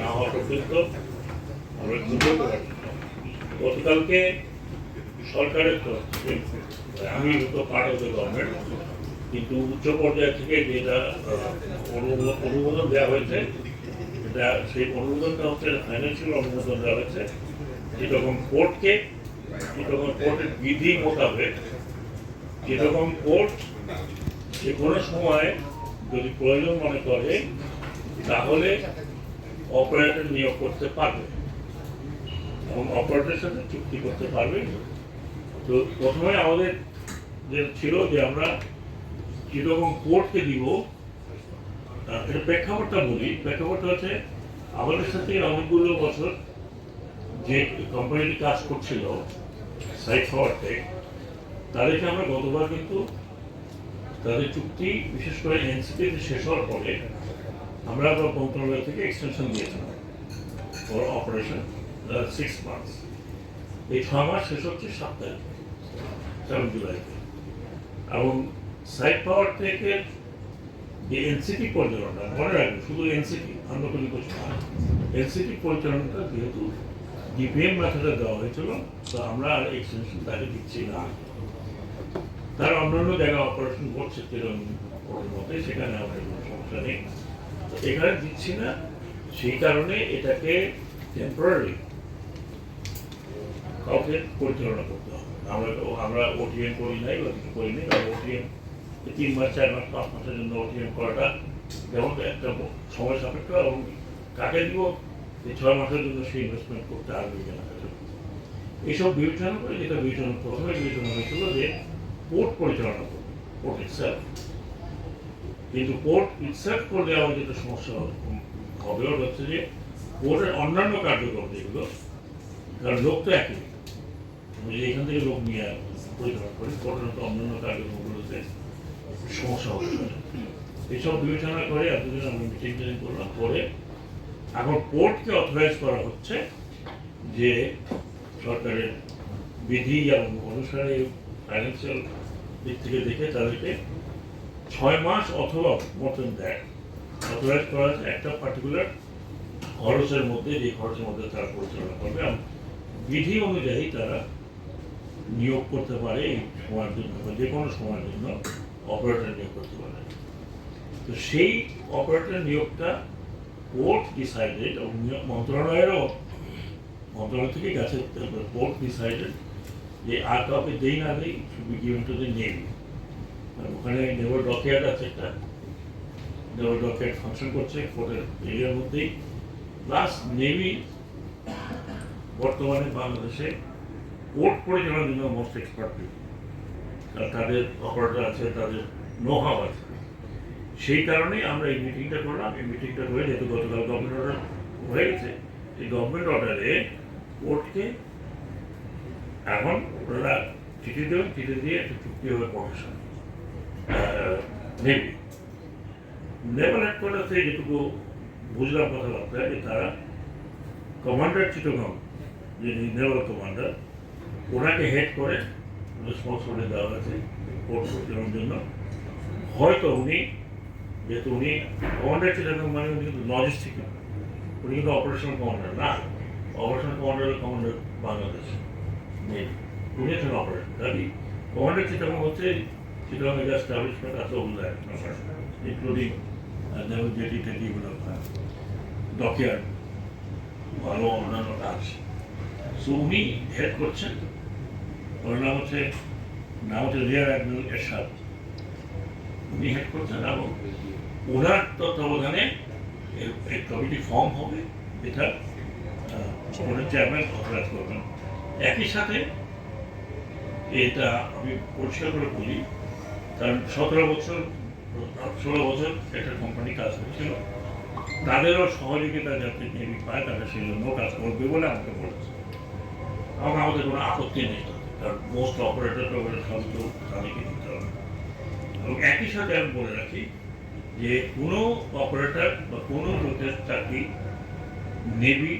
না হওয়া পর্যন্ত আমরা না। গতকালকে সরকারের তরফ আমি তো পার্ট অফ দ্য গভর্নমেন্ট কিন্তু উচ্চ পর্যায় থেকে যেটা অনুমোদন দেওয়া হয়েছে, এটা সেই অনুমোদনটা হচ্ছে ফাইন্যান্সিয়াল অনুমোদন দেওয়া হয়েছে, যেরকম কোর্টকে যেরকম কোর্টের বিধি মোতাবেক, যেরকম কোর্ট যে কোনো সময় যদি প্রয়োজন মনে করে, তাহলে অপারেটর নিয়োগ করতে পারবে। এবং অপারেটরের সাথে চুক্তি করতে পারবে। তো প্রথমে আমাদের যে ছিল যে আমরা যেরকম কোর্টকে দিব এর প্রেক্ষাপটটা বলি। প্রেক্ষাপটটা হচ্ছে আমাদের সাথে অনেকগুলো বছর যে কোম্পানিটি কাজ করছিল সাইট টেক তাদেরকে আমরা গতবার কিন্তু তাদের চুক্তি বিশেষ করে এনসিপি শেষ হওয়ার পরে আমরা আবার মন্ত্রণালয় থেকে এক্সটেনশন দিয়েছিলাম ফর অপারেশন সিক্স মান্থস এই ছ মাস শেষ হচ্ছে সাত তারিখ সেভেন জুলাইতে এবং সাইট পাওয়ার থেকে যে এনসিটি পরিচালনা মনে রাখবেন, শুধু এনসিটি অন্য কোনো কিছু না এনসিটি পরিচালনাটা যেহেতু ডিপিএম মেথডে দেওয়া হয়েছিল, তো আমরা আর এক্সটেনশন তাকে দিচ্ছি না। তারা অন্যান্য জায়গায় অপারেশন করছে ওর মধ্যে, সেখানে আমাদের কোনো সমস্যা নেই। এখানে দিচ্ছি না, সেই কারণে এটাকে টেম্পোরারি কাউকে পরিচালনা করতে হবে। আমরা আমরা ওটিএম করি নাই বা কিছু করি নাই, কারণ ওটিএম তিন মাস, চার মাস, পাঁচ মাসের জন্য ওটিএম করাটা যেমন একটা সময় সাপেক্ষ এবং কাকে দিব, যে ছয় মাসের জন্য সেই ইনভেস্টমেন্ট করতে আসবে কিনা এইসব বিবেচনা করে যেটা বিবেচনা প্রথমে বিবেচনা হয়েছিল যে পোর্ট পরিচালনা করবে পোর্ট ইটসেলফ কিন্তু পোর্ট ইটসেলফ করলে আমার যেটা সমস্যা হবে, ওটা হচ্ছে যে পোর্টের অন্যান্য কার্যক্রম যেগুলো, কারণ লোক তো একই। আমি এখান থেকে লোক নিয়ে পরিচালনা করি পোর্টের তো অন্যান্য কার্যক্রমগুলোতে সমস্যা হতে পারে এইসব বিবেচনা করে এতদিন আমরা মিটিং টিটিং করলাম পরে এখন কোর্টকে অথরাইজ করা হচ্ছে যে সরকারের বিধি এবং অনুসারে ফাইন্যান্সিয়াল দিক থেকে দেখে তাদেরকে ছয় মাস অথবা মতন দেয়। অথরাইজ করা হচ্ছে একটা পার্টিকুলার খরচের মধ্যে, যে খরচের মধ্যে তারা পরিচালনা করবে বিধি অনুযায়ী তারা নিয়োগ করতে পারে এই সময়ের জন্য যে কোনো সময়ের জন্য অপারেটর নিয়োগ করতে পারে। তো সেই অপারেটর নিয়োগটা কোর্ট ডিসাইডেড মন্ত্রণালয়েরও, মন্ত্রণালয় থেকে গেছে কোর্ট ডিসাইডেড যে আর কাউকে দেই না, দেই বি গিভেন টু দ্য ওখানে নেভার ডকইয়ার্ড আছে একটা, নেভার ডকইয়ার্ড ফাংশন করছে কোর্টের এরিয়ার মধ্যেই। প্লাস নেভি বর্তমানে বাংলাদেশে কোর্ট পরিচালনার জন্য মোস্ট এক্সপার্ট কারণ তাদের অপারেটর আছে, তাদের নোহাও আছে। সেই কারণেই আমরা এই মিটিংটা করলাম। এই মিটিংটা করে যেহেতু গতকাল গভর্নমেন্ট অর্ডার হয়ে গেছে এই গভর্নমেন্ট অর্ডারে কোর্টকে এখন ওরা চিঠি দেবেন, চিঠি দিয়ে একটা চুক্তি হবে প্রফেশন নেভি নেভাল হেডকোয়ার্টার থেকে যেটুকু বুঝলাম কথাবার্তা যে তারা কমান্ডার চিটগাং যিনি নেভাল কমান্ডার ওনাকে হেড করে রেসপন্সিবিলিটি দেওয়া হয়েছে কোর্ট পরিচালনার জন্য হয়তো উনি যেহেতু উনি কমান্ডার চিটগাং মানে উনি কিন্তু লজিস্টিক উনি কিন্তু অপারেশনাল কমান্ডার না অপারেশনাল কমান্ডারের কমান্ডার বাংলাদেশ নেই উনি হচ্ছেন অপারেশন কাজী কমান্ডার চিটগাং হচ্ছে চিটগাংয়ের যে এস্টাবলিশমেন্ট আছে ওগুলো ইনক্লুডিং নেভাল জেটি টেটি এগুলো ডকইয়ার্ড ভালো অন্যান্য কাজ। সো উনি হেড করছেন, ওর নাম হচ্ছে নাম হচ্ছে রিয়ার অ্যাডমিরাল এরশাদ। উনি হেড করছেন এবং ওনার তত্ত্বাবধানে এই কমিটি ফর্ম হবে এটা ওনার চেয়ারম্যান অথরাইজ করবেন। একই সাথে, এটা আমি পরিষ্কার করে বলি কারণ সতেরো বছর, ষোলো বছর একটা কোম্পানি কাজ করছিল। তাদেরও সহযোগিতা যাতে নেভি পায়, তারা সেই জন্য কাজ করবে বলে আমাকে বলেছে। এবং আমাদের কোনো আপত্তি নেই। কারণ মোস্ট অপারেটর টোপারেটর সবই তো তাদেরকে দিতে হবে এবং একই সাথে আমি বলে রাখি যে কোনো অপারেটর বা কোনো লোকের চাকরি নেভি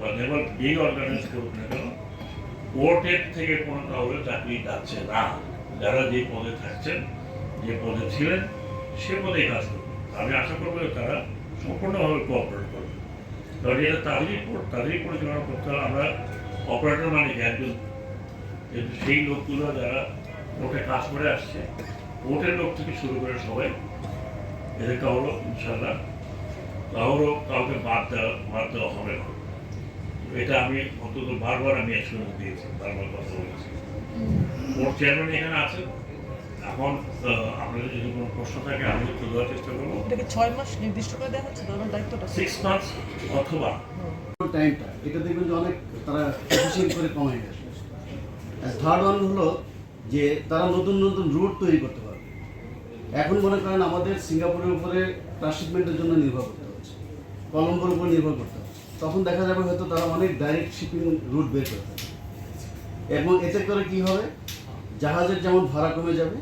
বা নেভাল যেই অর্গানাইজ করুক না কেন কোর্টের থেকে কোনো কাউকে চাকরি যাচ্ছে না। যারা যে পদে থাকছেন যে পদে ছিলেন সে পদেই কাজ করবে আমি আশা করব যে তারা সম্পূর্ণভাবে কোঅপারেট করবে কারণ এটা তাদেরই তাদেরই পরিচালনা করতে হবে। আমরা অপারেটর মানে একজন সেই লোকগুলো যারা পোর্টে কাজ করে আসছে পোর্টের লোক থেকে শুরু করে সবাই। এদের কারও ইনশাল্লাহ কারও কাউকে বাদ দেওয়া বাদ দেওয়া হবে না। এটা আমি অন্তত বারবার আমি অ্যাসুরেন্স দিয়েছি বারবার কথা বলেছি। পোর্ট চেয়ারম্যান এখানে আছে এখন আপনাদের যদি কোনো প্রশ্ন থাকে আমি উত্তর দেওয়ার চেষ্টা করব। এটাকে ছয় মাস নির্দিষ্ট করে দেওয়া হচ্ছে তাদের দায়িত্বটা। সিক্স মান্থস অথবা। টাইমটা এটা দেখবেন যে অনেক তারা এফিসিয়েন্ট করে কমাই গেছে। থার্ড ওয়ান হলো যে তারা নতুন নতুন রুট তৈরি করতে পারবে। এখন মনে করেন আমাদের সিঙ্গাপুরের উপরে ট্রান্সশিপমেন্টের জন্য নির্ভর করতে হচ্ছে। কলম্বোর উপর নির্ভর করতে হচ্ছে। তখন দেখা যাবে হয়তো তারা অনেক ডাইরেক্ট শিপিং রুট বের করতে এবং এতে করে কি হবে? জাহাজের যেমন ভাড়া কমে যাবে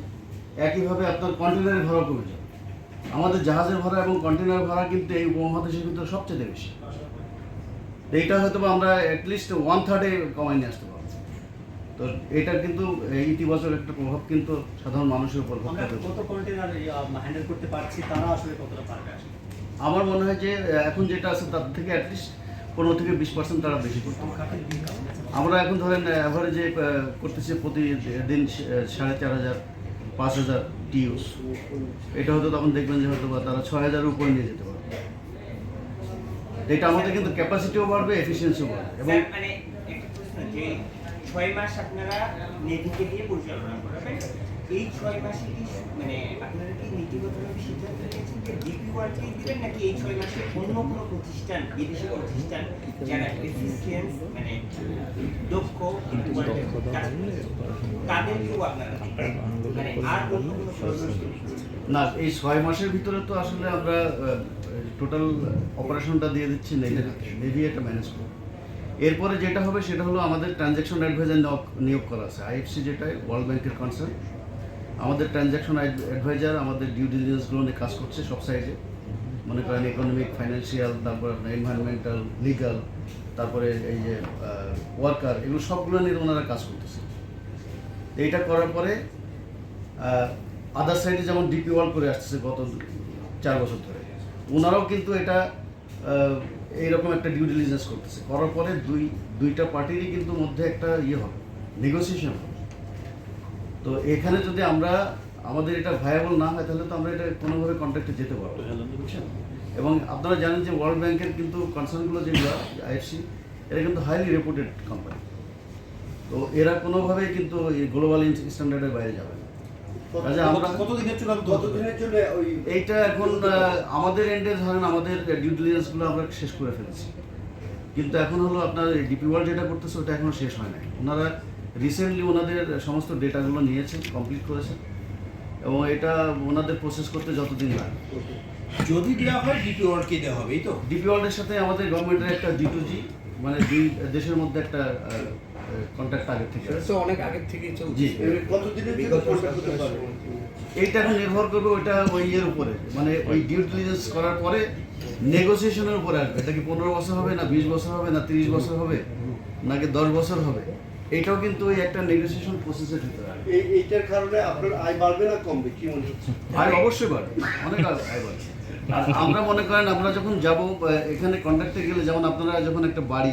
একইভাবে আপনার কন্টেনারের ভাড়া কমে যাবে। আমাদের জাহাজের ভাড়া এবং কন্টেনার ভাড়া কিন্তু এই উপমহাদেশের ভিতরে সবচেয়ে বেশি। এইটা হয়তো বা আমরা অ্যাটলিস্ট ওয়ান থার্ডে কমাই নিয়ে আসতে পারব। তো এটা কিন্তু ইতিবাচক একটা প্রভাব কিন্তু সাধারণ মানুষের উপর হ্যান্ডেল করতে পারছি তারা আসলে কতটা পারবে আমার মনে হয় যে এখন যেটা আছে তার থেকে অ্যাটলিস্ট পনেরো থেকে বিশ পার্সেন্ট তারা বেশি করতে? আমরা এখন ধরেন অ্যাভারেজে করতেছি প্রতিদিন সাড়ে চার হাজার। পাঁচ হাজার টিউস এটা হয়তো তখন দেখবেন যে হয়তো তারা ছয় হাজারের উপরে নিয়ে যেতে পারবে। এটা আমাদের কিন্তু ক্যাপাসিটিও বাড়বে এফিসিয়েন্সিও বাড়বে। এবং ছয় মাস আপনারা নেভিকে দিয়ে পরিচালনা এই ছয় মাসে কি মানে আপনারা কি নীতিগতভাবে সিদ্ধান্ত নিয়েছেন যে ডিপি ওয়ার্কেই দিবেন, নাকি এই ছয় মাসে অন্য কোনো প্রতিষ্ঠান, বিদেশি প্রতিষ্ঠান, যারা মানে দক্ষ তাদেরকেও আপনারা মানে আর অন্য কোনো না, এই ছয় মাসের ভিতরে তো আসলে আমরা টোটাল অপারেশনটা দিয়ে দিচ্ছি, নেভি নেভি এটা ম্যানেজ করবে। এরপরে যেটা হবে সেটা হলো আমাদের ট্রানজ্যাকশন অ্যাডভাইজার নিয়োগ করা আছে। আইএফসি যেটা ওয়ার্ল্ড ব্যাংকের কনসার্ন আমাদের ট্রানজ্যাকশন অ্যাডভাইজার আমাদের ডিউ ডিলিজেন্সগুলো নিয়ে কাজ করছে সব সাইজে মনে করেন ইকোনমিক ফাইন্যান্সিয়াল তারপর আপনার এনভায়রনমেন্টাল লিগাল তারপরে এই যে ওয়ার্কার এগুলো সবগুলো নিয়ে ওনারা কাজ করতেছে। এইটা করার পরে আদার সাইডে যেমন ডিপি ওয়ার্ল্ড করে আসতেছে গত চার বছর ধরে। ওনারাও কিন্তু এটা এইরকম একটা ডিউ ডিলিজেন্স করতেছে। করার পরে দুই দুইটা পার্টিরই কিন্তু মধ্যে একটা ইয়ে হবে নেগোসিয়েশন হবে। তো এখানে যদি আমরা আমাদের এটা ভায়াবল না হয় তাহলে তো আমরা এটা কোনোভাবে কন্ট্যাক্টে যেতে পারব বুঝছেন? এবং আপনারা জানেন যে ওয়ার্ল্ড ব্যাংকের কিন্তু কনসার্নগুলো যেগুলো আইএফসি এরা কিন্তু হাইলি রেপুটেড কোম্পানি তো এরা কোনোভাবেই কিন্তু গ্লোবাল স্ট্যান্ডার্ডের বাইরে যাবে না। এইটা এখন আমাদের এন্ডে ধরেন আমাদের ডিউ ডিলিজেন্সগুলো আমরা শেষ করে ফেলেছি। কিন্তু এখন হলো আপনার ডিপি ওয়ার্ল্ড যেটা করতেছে ওটা এখনও শেষ হয় নাই। ওনারা রিসেন্টলি ওনাদের সমস্ত ডেটাগুলো নিয়েছেন কমপ্লিট করেছেন। এবং এটা ওনাদের প্রসেস করতে যতদিন লাগে। যদি দেওয়া হয় ডিপি ওয়ার্ডকে দেওয়া হবে এই তো? ডিপি ওয়ার্ল্ডের সাথে আমাদের গভর্নমেন্টের একটা জি টু জি মানে দুই দেশের মধ্যে একটা কন্ট্যাক্ট আগে থেকে। তো অনেক থেকেই চলছে। কতদিনের কন্ট্রাক্ট এইটা নির্ভর করবে ওইটা ওই ইয়ের উপরে। মানে ওই ডিউ ডিলিজেন্স করার পরে নেগোসিয়েশনের উপরে আসবে। এটা কি পনেরো বছর হবে না বিশ বছর হবে না তিরিশ বছর হবে? নাকি দশ বছর হবে? এটাও কিন্তু ওই একটা নেগোসিয়েশন প্রসেসের ভিতরে এই এইটার কারণে আপনার আয় বাড়বে না কমবে? কি মনে হচ্ছে? আয় অবশ্যই বাড়বে। অনেক আয়- বাড়বে। আমরা মনে করেন আমরা যখন যাব এখানে কন্ট্রাক্টে গেলে যেমন আপনারা যখন একটা বাড়ি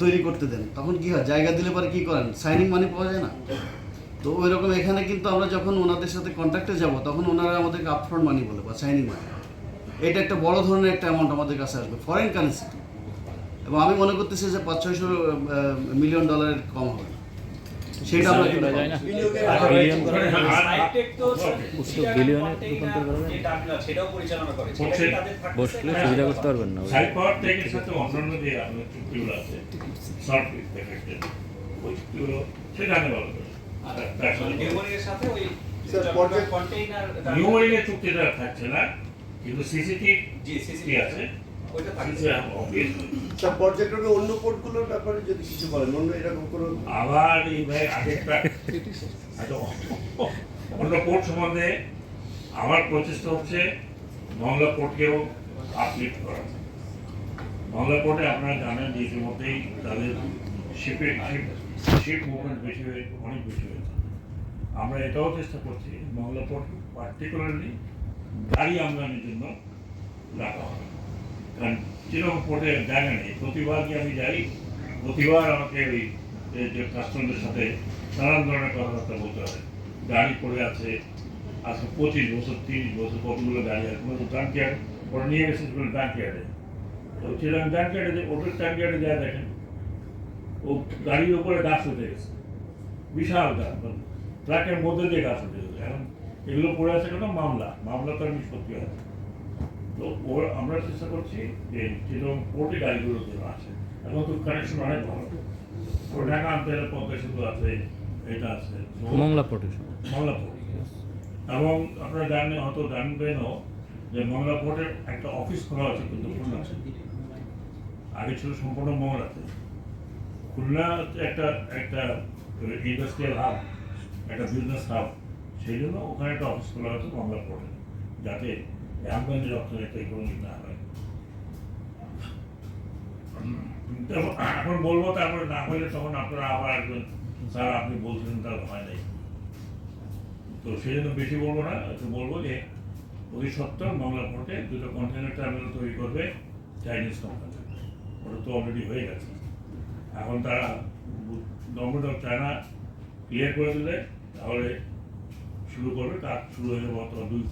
তৈরি করতে দেন। তখন কি হয়, জায়গা দিলে পরে কি করেন? সাইনিং মানি পাওয়া যায় না? তো ওই রকম এখানে কিন্তু আমরা যখন ওনাদের সাথে কন্ট্রাক্টে যাব, তখন ওনারা আমাদেরকে আপফ্রন্ট মানি বলে, বা সাইনিং মানি এটা একটা বড় ধরনের একটা অ্যামাউন্ট আমাদের কাছে আসবে ফরেন কারেন্সি এবং আমি মনে করতেছি যে পাঁচ ছয়শো মিলিয়ন ডলারের কম হবে। সেটা আমরা কিন্তু পাবো। বিনিয়োগের আচ্ছা, বিলিয়ন আর- তো Okay. বিলিয়নে রূপান্তর করা? আপনারা সেটাও পরিচালনা করে। সেটা বসলে সুবিধা করতে পারবেন না। সাইড পাওয়ার টেকের সাথে অন্যান্য যে আপনার চুক্তিগুলো আছে শর্ট এফেক্টেড ওই চুক্তিগুলো সেখানে ভালো করে তার সাথে ওই কন্টেইনার নিউমোরিংয়ের চুক্তিটা থাকছে না কিন্তু সিসিটিভি জি কি সিসি আছে। স্যার পর্যটনের অন্য পোর্টগুলোর ব্যাপারে যদি কিছু বলেন অন্য এরকম কোনো আবার এই ভাই আচ্ছা, অন্য পোর্ট সম্বন্ধে আমার প্রচেষ্টা হচ্ছে মংলা পোর্টকেও আপলিফ্ট করা। মংলা পোর্টে আপনারা জানেন যে ইতিমধ্যেই তাদের শিপে শিপ শিপ মুভমেন্ট বেশি হয়ে অনেক বেশি হয়েছে। আমরা এটাও চেষ্টা করছি মংলা পোর্ট পার্টিকুলারলি গাড়ি আমদানির জন্য রাখা হবে। যেরকম পোর্টে জায়গা নেই প্রতিবার কি আমি যাই? প্রতিবার আমাকে ওই যে কাস্টমারদের সাথে নানান ধরনের কথাবার্তা বলতে হয় গাড়ি পড়ে আছে, আজকে পঁচিশ বছর, তিরিশ বছর কতগুলো গাড়ি আছে? কোনো ট্রাঙ্ক ইয়ার্ড ওরা নিয়ে গেছে সেগুলো ইয়ার্ডে তো সেরকম ট্রাঙ্ক ইয়ার্ডে ওটার ট্রাঙ্ক ইয়ার্ডে যা দেখেন। ও গাড়ির উপরে গাছ উঠে গেছে। বিশাল গাছ মানে ট্রাকের মধ্যে দিয়ে গাছ উঠে গেছে। এখন এগুলো পড়ে আছে কেন মামলা। মামলা তো নিষ্পত্তি হয় তো ওর আমরা চেষ্টা করছি যে যেরকম পোর্টে গাড়িগুলো যেন আসে এখন তো কানেকশন অনেক ভালো। ও ঢাকা আনতে গেলে পদ্মা সেতু আছে এটা আছে মংলা পোর্টে মংলা পোর্ট এবং আপনারা জানেন হয়তো জানবেনও যে মংলা পোর্টের একটা অফিস খোলা আছে কিন্তু খুলনা আগে ছিল সম্পূর্ণ মংলাতে। খুলনা একটা একটা ইন্ডাস্ট্রিয়াল হাব একটা বিজনেস হাব সেই জন্য ওখানে একটা অফিস খোলা হচ্ছে মংলা পোর্টে যাতে রামগঞ্জের অর্থনীতি কোনো না হয় এখন বলব তারপরে না হলে তখন আপনারা আবার একজন স্যার আপনি বলছিলেন তার হয় নাই। তো সেই জন্য বেশি বলব না একটু বলব যে অতি সত্তর বাংলা পোর্টে দুটো কন্টেনার টার্মিনাল তৈরি করবে চাইনিজ কোম্পানি ওটা তো অলরেডি হয়ে গেছে। এখন তারা গভর্নমেন্ট অফ চায়না ক্লিয়ার করে দিলে তাহলে শুরু করবে কাজ শুরু হয়ে যাবে অথবা দুই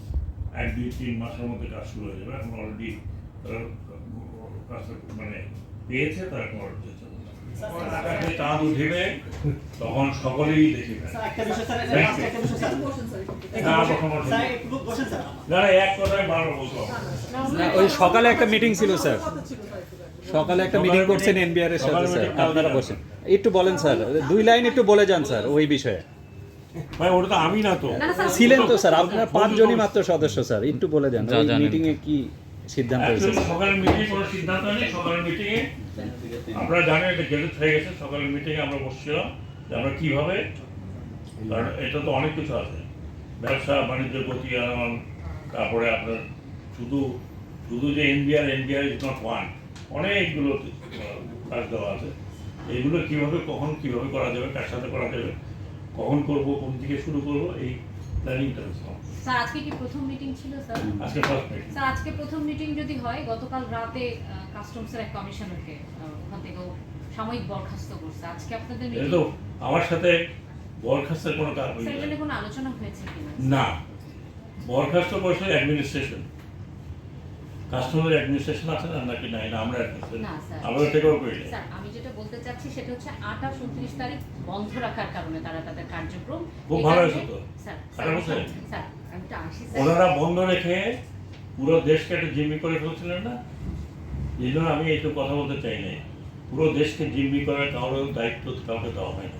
এক দুই তিন মাসের মধ্যে কাজ শুরু হয়ে যাবে। এখন অলরেডি তারা কাজটা মানে পেয়েছে তারা এখন অলরেডি আকাশে চাঁদ উঠিবে তখন সকলেই ওই সকালে একটা মিটিং ছিল স্যার। সকালে একটা মিটিং করছেন এনবিআর এর সাথে স্যার। আপনারা বসেন। একটু বলেন স্যার। দুই লাইন একটু বলে যান স্যার ওই বিষয়ে। ভাই ওটা তো আমি না তো। ছিলেন তো স্যার। আপনার পাঁচজনই মাত্র সদস্য স্যার। একটু বলে যা ওই মিটিং এ কি সিদ্ধান্ত হয়েছে? সকালের মিটিং কোনো সিদ্ধান্ত নেই সকালের মিটিং এ আপনারা জানেন এটা গেজেট হয়ে গেছে। সকালের মিটিং এ আমরা বসছিলাম যে আমরা কীভাবে কারণ এটা তো অনেক কিছু আছে। ব্যবসা বাণিজ্য গতি আনয়ন তারপরে আপনার শুধু শুধু যে NBR NBR is not one অনেকগুলো কাজ দেওয়া আছে। এইগুলো কীভাবে কখন কীভাবে করা যাবে কার সাথে করা যাবে? কখন করব কোন দিকে শুরু করব এই প্ল্যানিংটা স্যার আজকে কি প্রথম মিটিং ছিল স্যার? আজকে ফার্স্ট মিটিং স্যার আজকে প্রথম মিটিং যদি হয় গতকাল রাতে কাস্টমসের এক কমিশনারকে ওখান থেকে সাময়িক বরখাস্ত করছে। আজকে আপনাদের মিটিং আমার সাথে বরখাস্তের কোনো কাজ স্যার এটা নিয়ে কোনো আলোচনা হয়েছে কিনা? না। বরখাস্ত করছে অ্যাডমিনিস্ট্রেশন কাস্টমার অ্যাডমিনিস্ট্রেশন আছে না নাকি নাই? না আমরা টেকও করি স্যার আমি যেটা বলতে চাচ্ছি সেটা হচ্ছে আঠাশ উনত্রিশ তারিখ বন্ধ রাখার কারণে তারা তাদের কার্যক্রম খুব এই ভালো হয়েছে তো। স্যার স্যার, স্যার আমি তো ওনারা বন্ধ রেখে পুরো দেশকে একটা জিম্মি করে ফেলছিলেন না? এই জন্য আমি একটু কথা বলতে চাই না পুরো দেশকে জিম্মি করার কারোর দায়িত্ব কাউকে দেওয়া হয় না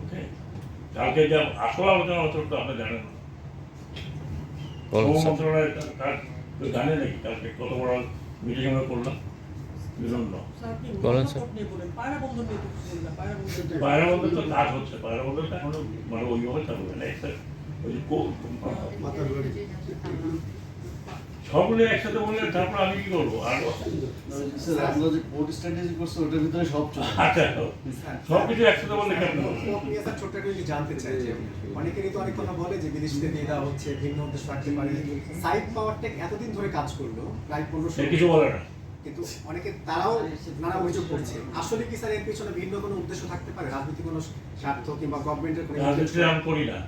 ওকে কালকে যা আসল আলোচনা তো আপনি জানেন। মন্ত্রণালয়ের কাজ জানে নাকি কালকে কত বড় মিটিং আমরা করলাম পায়রা বন্ধন তো কাজ হচ্ছে পায়রা এখনও মানে ওইভাবে চালু হয়। না সবগুলো একসাথে বললে তারপর আমি কি করব? আর স্যার আপনারা যে পোর্ট স্ট্র্যাটেজি করছে ওটার ভিতরে সব চলে। আচ্ছা সব কিছু একসাথে বললে কেমন আপনি স্যার ছোট্ট একটা জানতে চাই যে অনেকেরই তো অনেক কথা বলে যে বিদেশিতে দিয়ে দেওয়া হচ্ছে ভিন্ন উদ্দেশ্য থাকতে পারে। সাইড পাওয়ার টেক এতদিন ধরে কাজ করল প্রায় পনেরো সে কিছু বলে না। কিন্তু অনেকে তারাও নানা অভিযোগ করছে। আসলে কি স্যার এর পিছনে ভিন্ন কোনো উদ্দেশ্য থাকতে পারে? রাজনৈতিক কোনো স্বার্থ কিংবা গভর্নমেন্টের কোনো রাজনীতি আমি করি না।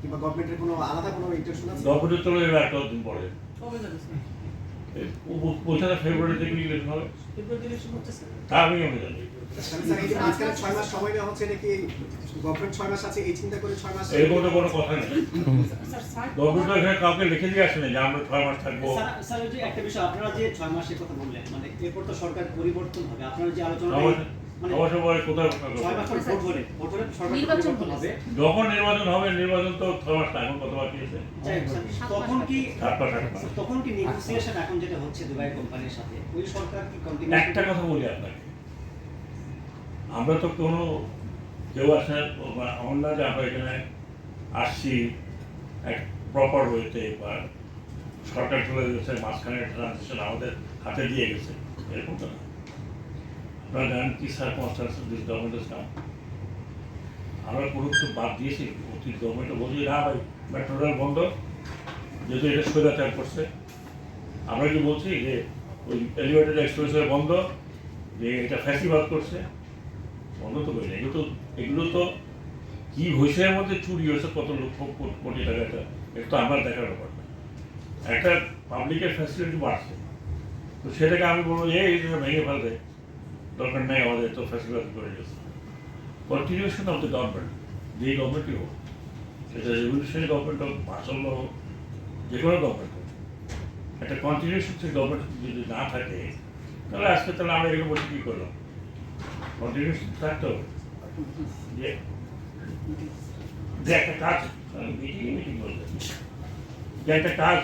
কিংবা গভর্নমেন্টের কোনো আলাদা কোনো ইন্টেনশন আছে? গভর্নমেন্ট চলে যাবে একটা দিন পরে। পৌঁছাতে ফেব্রুয়ারি থেকে ইলেকশন হবে? তা আমি আমি জানি? কোনো কথা নেই। গভর্নমেন্ট এখানে কাউকে লিখে দিয়ে আসে যে আমরা ছয় মাস থাকব। স্যার একটা বিষয় আপনারা যে ছয় মাসের কথা বললেন মানে এরপর তো সরকার পরিবর্তন হবে। আপনারা যে আলোচনা অবশ্য অবশ্য বলে কোথায় ছয় মাস পর ভোট হলে ভোট হলে সরকার নির্বাচন পরিবর্তন হলে, হবে। যখন নির্বাচন হবে নির্বাচন তো ছয় এখন কত বাকি আছে? যাই হোক স্যার, তখন কি সাত মাস আট মাস। তখন কি নেগোসিয়েশন এখন যেটা হচ্ছে দুবাই কোম্পানির সাথে ওই সরকার কি কন্টিনিউ একটা কথা বলি আপনাকে। আমরা তো কোনো কেউ আসে বা এমন না যে আমরা এখানে আসছি এক প্রপার বা সরকার চলে গেছে মাঝখানে আমাদের হাতে দিয়ে গেছে এরকম তো না। আপনারা জানেন কি সার্কমস্টান্স দিস গভর্নমেন্ট কাম আমরা কিছু বাদ দিয়েছি, অতীত গভর্নমেন্টে বলছি না ভাই মেট্রো রেল বন্ধ, যেহেতু এটা স্বৈরাচার করছে। আমরা কি বলছি যে, ওই এলিভেটেড এক্সপ্রেসওয়ে বন্ধ, যে এটা ফ্যাসিবাদ করছে। বন্ধ তো করি না এগুলো তো এগুলো তো কি হয়েছে এর মধ্যে? চুরি হয়েছে কত লক্ষ কোটি টাকা এটা। এটা তো আমার দেখার ব্যাপার না। একটা পাবলিকের ফ্যাসিলিটি বাড়ছে। তো সেটাকে আমি বলব এই ভেঙে ফেলতে দরকার নেই আমাদের তো ফ্যাসিলিটি করে গেছে কন্টিনিউশন অফ দ্য গভর্নমেন্ট যেই গভর্নমেন্টই হোক, সেটা রেভলিউশনারি গভর্নমেন্ট হোক মার্শাল হোক, যে কোনো গভর্নমেন্ট হোক, একটা কন্টিনিউশন সেই গভর্নমেন্ট যদি না থাকে, তাহলে আজকে তাহলে আমরা এগুলো বসে কী করলাম? কন্টিনিউশন থাকতে হবে। যে একটা কাজ মিটিং মিটিং বলতে যে একটা কাজ,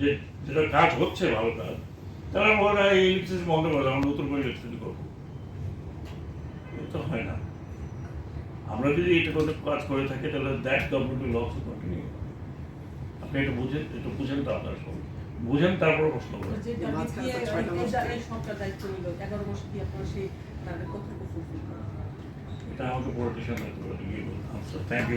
যে যেটা কাজ হচ্ছে ভালো কাজ, তাহলে ওরা এই ইলেকট্রিসিটি বন্ধ করে আমরা নতুন করে ইলেকট্রিসিটি করব। তো হয় না। আমরা যদি এটা কোনো কাজ করে থাকি তাহলে that government will also continue আপনি এটা বুঝেন একটু বুঝেন তো আপনার সব বুঝেন তারপর প্রশ্ন করেন। এটা আমাকে পলিটিশিয়ান থ্যাংক ইউ